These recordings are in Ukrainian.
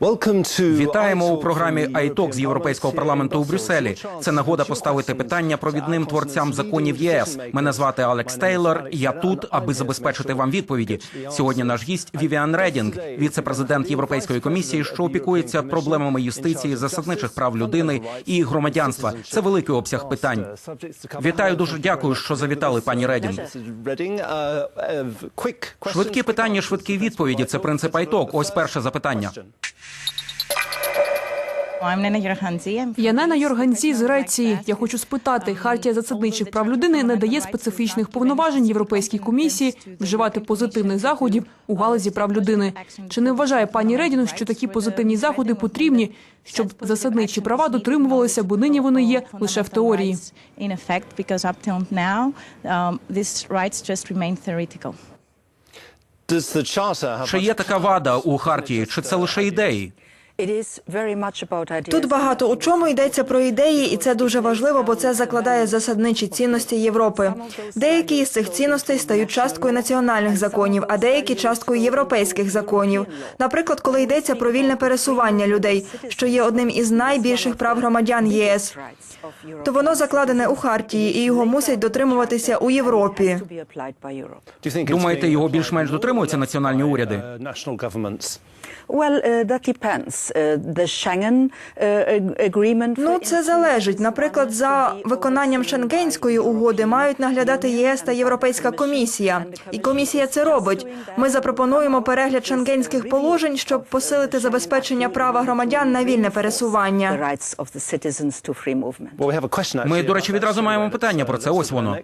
Вітаємо у програмі iTalk з Європейського парламенту у Брюсселі. Це нагода поставити питання провідним творцям законів ЄС. Мене звати Алекс Тейлор. і Я тут, аби забезпечити вам відповіді. Сьогодні наш гість Вівіан Редінг, віце-президент Європейської комісії, що опікується проблемами юстиції, засадничих прав людини і громадянства. Це великий обсяг питань. Вітаю дуже дякую, що завітали, пані Редінг. Швидкі питання, швидкі відповіді. Це принцип iTalk. Ось перше запитання. Я Нена Йорганці з Греції. Я хочу спитати, хартія засадничих прав людини не дає специфічних повноважень Європейській комісії вживати позитивних заходів у галузі прав людини. Чи не вважає пані Редінг, що такі позитивні заходи потрібні, щоб засадничі права дотримувалися, бо нині вони є лише в теорії? Чи є така вада у хартії? Чи це лише ідеї? Тут багато у чому йдеться про ідеї, і це дуже важливо, бо це закладає засадничі цінності Європи. Деякі із цих цінностей стають часткою національних законів, а деякі часткою європейських законів. Наприклад, коли йдеться про вільне пересування людей, що є одним із найбільших прав громадян єС, то воно закладене у хартії, і його мусять дотримуватися у Європі. Думаєте, його більш-менш дотримуються національні уряди? Ну, це залежить. Наприклад, за виконанням Шенгенської угоди мають наглядати ЄС та Європейська комісія. І комісія це робить. Ми запропонуємо перегляд шенгенських положень, щоб посилити забезпечення права громадян на вільне пересування. Ми, до речі, відразу маємо питання про це. Ось воно.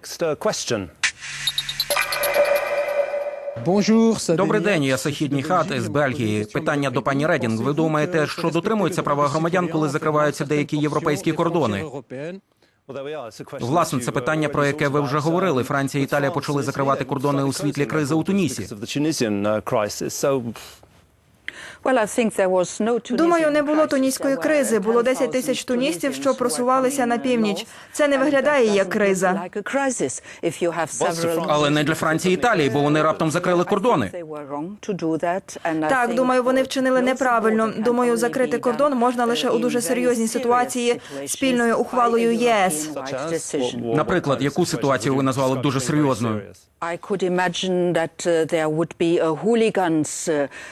Добрий день, я Сахідній хати з Бельгії. Питання до пані Редінг. Ви думаєте, що дотримуються права громадян, коли закриваються деякі європейські кордони? Власне, це питання, про яке ви вже говорили. Франція і Італія почали закривати кордони у світлі кризи у Тунісі. Думаю, не було тунійської кризи. Було 10 тисяч туністів, що просувалися на північ. Це не виглядає як криза. Але не для Франції і Італії, бо вони раптом закрили кордони. Так, думаю, вони вчинили неправильно. Думаю, закрити кордон можна лише у дуже серйозній ситуації спільною ухвалою ЄС. Наприклад, яку ситуацію ви назвали дуже серйозною?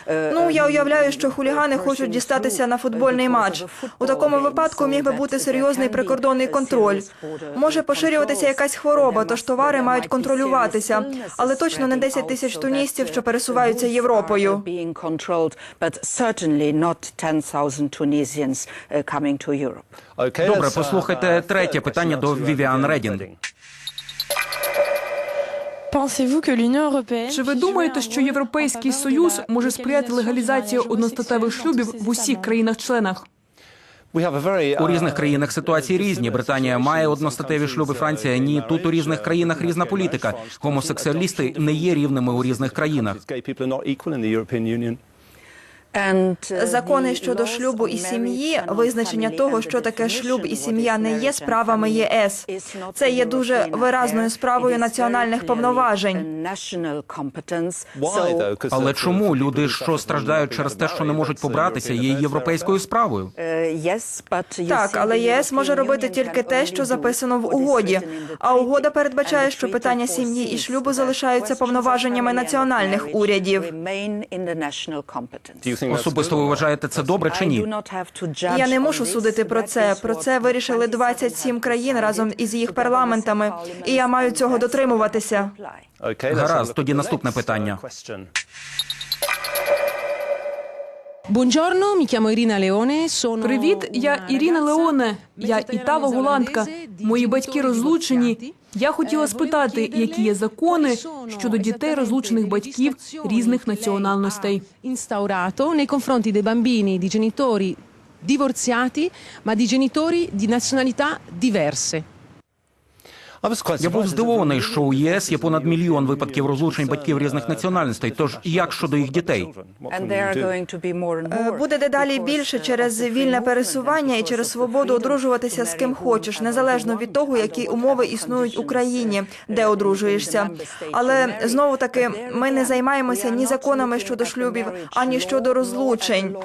Ну я уявляю, що хулігани хочуть дістатися на футбольний матч. У такому випадку міг би бути серйозний прикордонний контроль. Може поширюватися якась хвороба, тож товари мають контролюватися, але точно не 10 тисяч туністів, що пересуваються Європою. Добре, послухайте третє питання до Вівіан Редінг. Чи ви думаєте, що Європейський союз може сприяти легалізації одностатевих шлюбів в усіх країнах-членах? У різних країнах ситуації різні. Британія має одностатеві шлюби. Франція ні. Тут у різних країнах різна політика. Гомосексуалісти не є рівними у різних країнах. Закони щодо шлюбу і сім'ї, визначення того, що таке шлюб і сім'я, не є справами ЄС. Це є дуже виразною справою національних повноважень. Але чому люди, що страждають через те, що не можуть побратися, є європейською справою? Так, але ЄС може робити тільки те, що записано в угоді. А угода передбачає, що питання сім'ї і шлюбу залишаються повноваженнями національних урядів. Особисто ви вважаєте це добре чи ні? Я не мушу судити про це. Про це вирішили 27 країн разом із їх парламентами, і я маю цього дотримуватися. Гаразд, тоді наступне питання. Buongiorno, mi chiamo Irina Leone, sono Привіт, я Ірина Леоне. Я італо-голландка. Мої батьки розлучені. Я хотіла спитати, які є закони щодо дітей розлучених батьків різних національностей. instaurato nei confronti dei bambini di genitori divorziati, ma di genitori di nazionalità diverse. Я був здивований, що у ЄС є понад мільйон випадків розлучень батьків різних національностей. Тож як щодо їх дітей? Е. Буде дедалі більше через вільне пересування і через свободу одружуватися з ким хочеш, незалежно від того, які умови існують в Україні, де одружуєшся. Але знову таки ми не займаємося ні законами щодо шлюбів, ані щодо розлучень.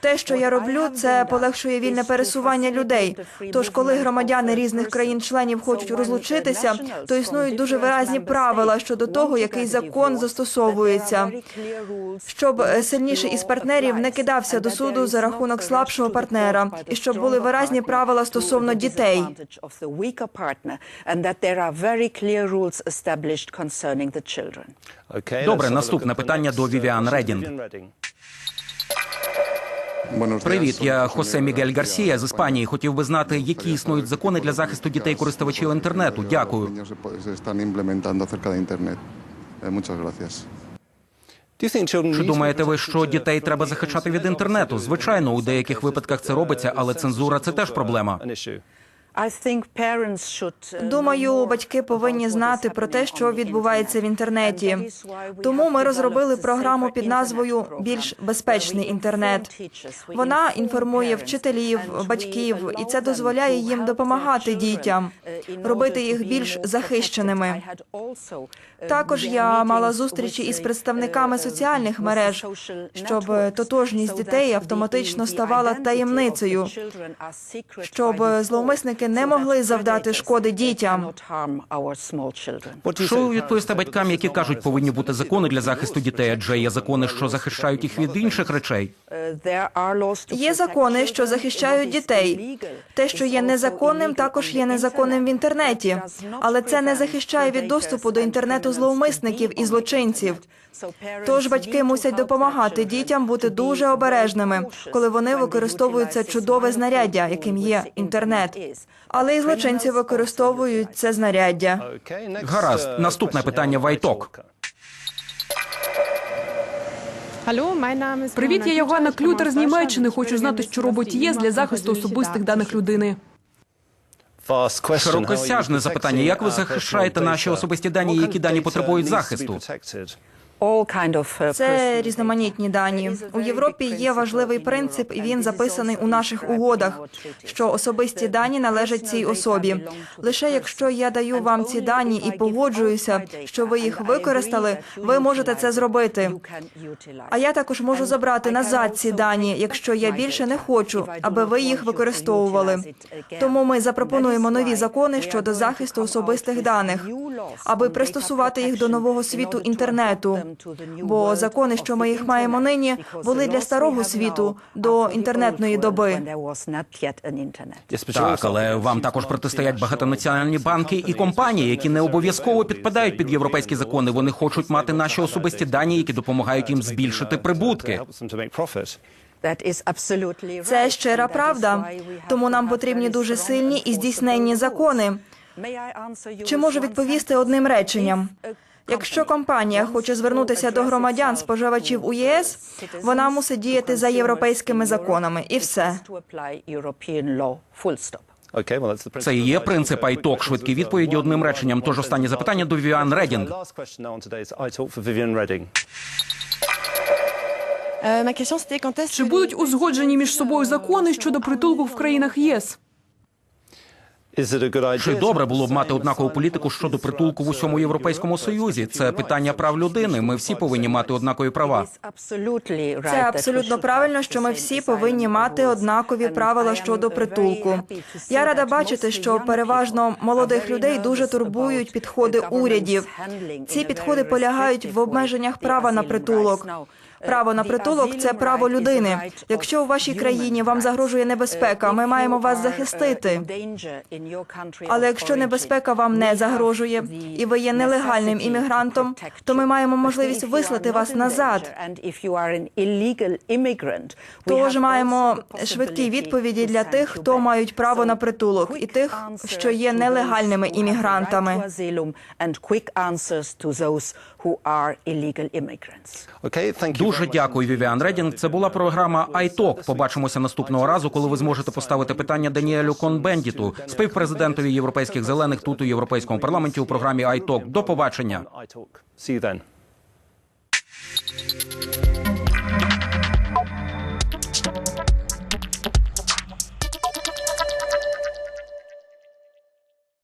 Те, що я роблю, це полегшує вільне пересування людей. Тож, коли громадяни різних країн-членів хочуть розлучитися, то існують дуже виразні правила щодо того, який закон застосовується. Щоб е, сильніший із партнерів не кидався до суду за рахунок слабшого партнера, і щоб були виразні правила стосовно дітей. Добре, наступне питання до Вівіан Редінг. Привіт, я Хосе Мігель Гарсія з Іспанії. Хотів би знати, які існують закони для захисту дітей користувачів інтернету. Дякую. gracias. Чи думаєте ви, що дітей треба захищати від інтернету? Звичайно, у деяких випадках це робиться, але цензура це теж проблема. Думаю, батьки повинні знати про те, що відбувається в інтернеті. Тому ми розробили програму під назвою Більш безпечний інтернет. Вона інформує вчителів, батьків, і це дозволяє їм допомагати дітям, робити їх більш захищеними. Також я мала зустрічі із представниками соціальних мереж, щоб тотожність дітей автоматично ставала таємницею, щоб зловмисники не могли завдати шкоди дітям. Що ви відповісте батькам, які кажуть, повинні бути закони для захисту дітей, адже є закони, що захищають їх від інших речей. Є закони, що захищають дітей. Те, що є незаконним, також є незаконним в інтернеті, але це не захищає від доступу до інтернету зловмисників і злочинців. Тож батьки мусять допомагати дітям бути дуже обережними, коли вони використовують це чудове знаряддя, яким є інтернет. Але і злочинці використовують це знаряддя. Гаразд, наступне питання Вайток. Привіт, я Йоганна Клютер з Німеччини. Хочу знати, що робить ЄС для захисту особистих даних людини. Широкосяжне запитання. Як ви захищаєте наші особисті дані, які дані потребують захисту? Це різноманітні дані. У Європі є важливий принцип, і він записаний у наших угодах, що особисті дані належать цій особі. Лише якщо я даю вам ці дані і погоджуюся, що ви їх використали, ви можете це зробити. А я також можу забрати назад ці дані, якщо я більше не хочу, аби ви їх використовували. Тому ми запропонуємо нові закони щодо захисту особистих даних, аби пристосувати їх до нового світу інтернету. Бо закони, що ми їх маємо нині, були для старого світу до інтернетної доби. Так, але вам також протистоять багатонаціональні банки і компанії, які не обов'язково підпадають під європейські закони. Вони хочуть мати наші особисті дані, які допомагають їм збільшити прибутки. Це щира правда. Тому нам потрібні дуже сильні і здійсненні закони. Чи можу відповісти одним реченням? Якщо компанія хоче звернутися до громадян споживачів у ЄС, вона мусить діяти за європейськими законами, і все. Це і є принцип ITOC. Швидкі відповіді одним реченням. Тож останнє запитання до Вівіан Редінг. Е, est-ce Чи будуть узгоджені між собою закони щодо притулку в країнах ЄС? Чи добре було б мати однакову політику щодо притулку в усьому європейському союзі? Це питання прав людини. Ми всі повинні мати однакові права. Це абсолютно правильно, що ми всі повинні мати однакові правила щодо притулку. Я рада бачити, що переважно молодих людей дуже турбують підходи урядів. Ці підходи полягають в обмеженнях права на притулок. Право на притулок це право людини. Якщо у вашій країні вам загрожує небезпека, ми маємо вас захистити. Але якщо небезпека вам не загрожує і ви є нелегальним іммігрантом, то ми маємо можливість вислати вас назад. Тож маємо швидкі відповіді для тих, хто мають право на притулок, і тих, що є нелегальними іммігрантами. Дуже дуже дякую, Вівіан Редінг. Це була програма Айток. Побачимося наступного разу, коли ви зможете поставити питання Даніелю Конбендіту, співпрезидентові європейських зелених тут у європейському парламенті у програмі Айток. До побачення.